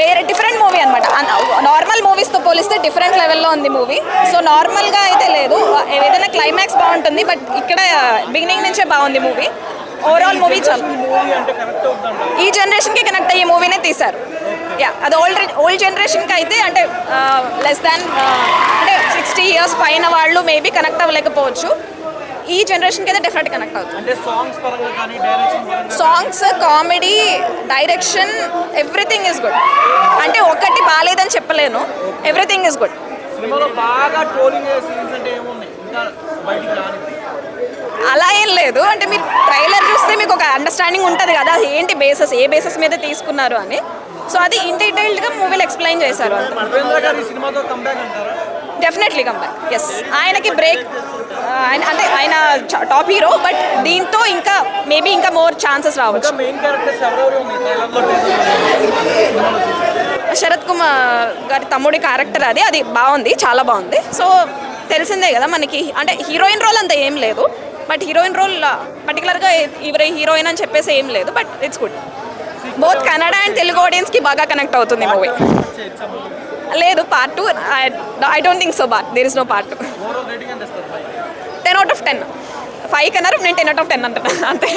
వేరే different movie అనమాట normal మూవీస్తో పోలిస్తే డిఫరెంట్ లెవెల్లో ఉంది మూవీ సో నార్మల్గా అయితే లేదు. ఏదైనా క్లైమాక్స్ బాగుంటుంది బట్ ఇక్కడ బిగినింగ్ నుంచే బాగుంది మూవీ ఓవరాల్ మూవీ చాలా ఈ జనరేషన్కి కనెక్ట్ అయ్యే మూవీనే తీశారు. యా అది ఓల్డ్ ఓల్డ్ జనరేషన్కి అయితే అంటే లెస్ దాన్ అంటే సిక్స్టీ ఇయర్స్ పైన వాళ్ళు మేబీ కనెక్ట్ అవ్వలేకపోవచ్చు. ఈ జనరేషన్కి అయితే డెఫినెట్ కనెక్ట్ అవుతుంది. Songs comedy direction everything is good అంటే ఒకటి బాగాలేదని చెప్పలేను. ఎవ్రీథింగ్ ఇస్ గుడ్ అలా ఏం లేదు. అంటే మీరు ట్రైలర్ చూస్తే మీకు ఒక అండర్స్టాండింగ్ ఉంటుంది కదా ఏంటి బేసెస్ ఏ బేసెస్ మీద తీసుకున్నారు అని. సో అది ఇన్ డీటెయిల్డ్గా మూవీలో ఎక్స్ప్లెయిన్ చేశారు డెఫినెట్లీ కంబ్యాక్ ఎస్ ఆయనకి బ్రేక్ ఆయన అంటే ఆయన టాప్ హీరో బట్ దీంతో ఇంకా మేబీ ఇంకా మోర్ ఛాన్సెస్ రావచ్చు. శరత్ కుమార్ గారి తమ్ముడి క్యారెక్టర్ అది. అది బాగుంది చాలా బాగుంది. సో తెలిసిందే కదా మనకి. అంటే హీరోయిన్ రోల్ అంత ఏం లేదు. బట్ హీరోయిన్ రోల్ పర్టికులర్గా ఇవరే హీరోయిన్ అని చెప్పేసి ఏం లేదు. But it's good both Kannada and Telugu ఆడియన్స్కి బాగా కనెక్ట్ అవుతుంది మూవీ లేదు part two I don't think so but there is no part two ten out of ten five కన్నారు నేను టెన్ అవుట్ ఆఫ్ టెన్ అంటున్నా అంతే.